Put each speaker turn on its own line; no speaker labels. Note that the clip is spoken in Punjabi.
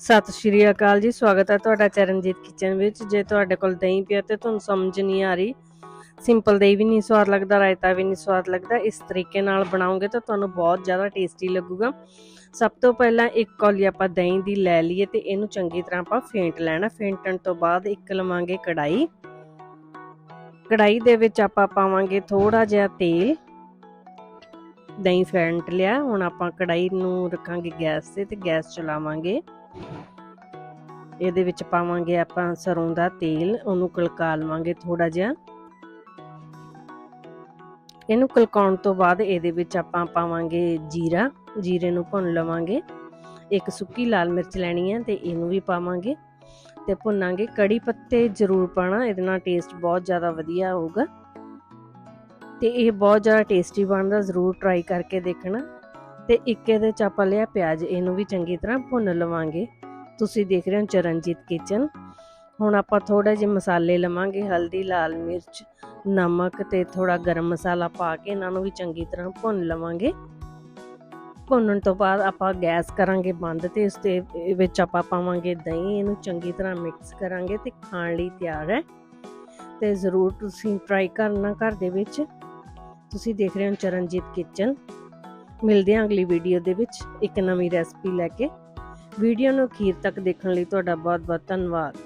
ਸਤਿ ਸ਼੍ਰੀ ਅਕਾਲ ਜੀ, ਸਵਾਗਤ ਹੈ ਤੁਹਾਡਾ ਚਰਨਜੀਤ ਕਿਚਨ ਵਿੱਚ। ਜੇ ਤੁਹਾਡੇ ਕੋਲ ਦਹੀਂ ਪਿਆ ਤੇ ਤੁਹਾਨੂੰ ਸਮਝ ਨਹੀਂ ਆ ਰਹੀ ਸਿੰਪਲ ਦਹੀਂ ਵੀ ਨਹੀਂ ਸਵਾਦ ਲੱਗਦਾ, ਰਾਇਤਾ ਵੀ ਨਹੀਂ ਸਵਾਦ ਲੱਗਦਾ, ਇਸ ਤਰੀਕੇ ਨਾਲ ਬਣਾਓਗੇ ਤਾਂ ਤੁਹਾਨੂੰ ਬਹੁਤ ਜ਼ਿਆਦਾ ਟੇਸਟੀ ਲੱਗੂਗਾ। ਸਭ ਤੋਂ ਪਹਿਲਾਂ ਇੱਕ ਕੌਲੀ ਆਪਾਂ ਦਹੀਂ ਦੀ ਲੈ ਲਈਏ ਤੇ ਇਹਨੂੰ ਚੰਗੀ ਤਰ੍ਹਾਂ ਆਪਾਂ ਫੇਂਟ ਲੈਣਾ। ਫੇਂਟਣ ਤੋਂ ਬਾਅਦ ਇੱਕ ਲਵਾਂਗੇ ਕੜਾਈ ਕੜਾਈ ਦੇ ਵਿੱਚ ਆਪਾਂ ਪਾਵਾਂਗੇ ਥੋੜਾ ਜਿਹਾ ਤੇਲ। ਦਹੀਂ ਫੈਂਟ ਲਿਆ, ਹੁਣ ਆਪਾਂ ਕੜਾਈ ਨੂੰ ਰੱਖਾਂਗੇ ਗੈਸ ਤੇ ਤੇ ਗੈਸ ਚਲਾਵਾਂਗੇ। ਇਹਦੇ ਵਿੱਚ ਪਾਵਾਂਗੇ ਆਪਾਂ ਸਰੋਂ ਦਾ ਤੇਲ, ਉਹਨੂੰ ਕਲਕਾ ਲਵਾਂਗੇ ਥੋੜਾ ਜਿਹਾ। ਇਹਨੂੰ ਕਲਕਾਉਣ ਤੋਂ ਬਾਅਦ ਇਹਦੇ ਵਿੱਚ ਆਪਾਂ ਪਾਵਾਂਗੇ ਜੀਰਾ, ਜੀਰੇ ਨੂੰ ਭੁੰਨ ਲਵਾਂਗੇ। ਇੱਕ ਸੁੱਕੀ ਲਾਲ ਮਿਰਚ ਲੈਣੀ ਹੈ ਤੇ ਇਹਨੂੰ ਵੀ ਪਾਵਾਂਗੇ। ਤੇ ਭੁੰਨਾਂਗੇ ਕੜੀ ਪੱਤੇ ਜ਼ਰੂਰ ਪਾਣਾ ਇਹਦੇ ਨਾਲ ਟੇਸਟ ਬਹੁਤ ਜ਼ਿਆਦਾ ਵਧੀਆ ਆਊਗਾ ਤੇ ਇਹ ਬਹੁਤ ਜ਼ਿਆਦਾ ਟੇਸਟੀ ਬਣਦਾ, ਜ਼ਰੂਰ ਟਰਾਈ ਕਰਕੇ ਦੇਖਣਾ। ਤੇ ਇੱਕ ਇਹਦੇ ਚ ਆਪਾਂ ਲਿਆ ਪਿਆਜ਼, ਇਹਨੂੰ ਵੀ ਚੰਗੀ ਤਰ੍ਹਾਂ ਭੁੰਨ ਲਵਾਂਗੇ। ਤੁਸੀਂ ਦੇਖ ਰਹੇ ਹੋ ਚਰਨਜੀਤ ਕਿਚਨ। ਹੁਣ ਆਪਾਂ ਥੋੜਾ ਜਿਹਾ ਮਸਾਲੇ ਲਵਾਂਗੇ, ਹਲਦੀ, ਲਾਲ ਮਿਰਚ, ਨਮਕ ਤੇ ਥੋੜਾ ਗਰਮ ਮਸਾਲਾ ਪਾ ਕੇ ਇਹਨਾਂ ਨੂੰ ਵੀ ਚੰਗੀ ਤਰ੍ਹਾਂ ਭੁੰਨ ਲਵਾਂਗੇ। ਭੁੰਨਣ ਤੋਂ ਬਾਅਦ ਆਪਾਂ ਗੈਸ ਕਰਾਂਗੇ ਬੰਦ ਤੇ ਉਸ 'ਤੇ ਵਿੱਚ ਆਪਾਂ ਪਾਵਾਂਗੇ ਦਹੀਂ, ਇਹਨੂੰ ਚੰਗੀ ਤਰ੍ਹਾਂ ਮਿਕਸ ਕਰਾਂਗੇ ਤੇ ਖਾਣ ਲਈ ਤਿਆਰ ਹੈ। ਤੇ ਜ਼ਰੂਰ ਤੁਸੀਂ ਟਰਾਈ ਕਰਨਾ ਘਰ ਦੇ ਵਿੱਚ। ਤੁਸੀਂ ਦੇਖ ਰਹੇ ਹੋ ਚਰਨਜੀਤ ਕਿਚਨ। ਮਿਲਦੇ ਹਾਂ ਅਗਲੀ ਵੀਡੀਓ ਦੇ ਵਿੱਚ ਇੱਕ ਨਵੀਂ ਰੈਸਪੀ ਲੈ ਕੇ। ਵੀਡੀਓ ਨੂੰ ਅਖੀਰ ਤੱਕ ਦੇਖਣ ਲਈ ਤੁਹਾਡਾ ਬਹੁਤ ਬਹੁਤ ਧੰਨਵਾਦ।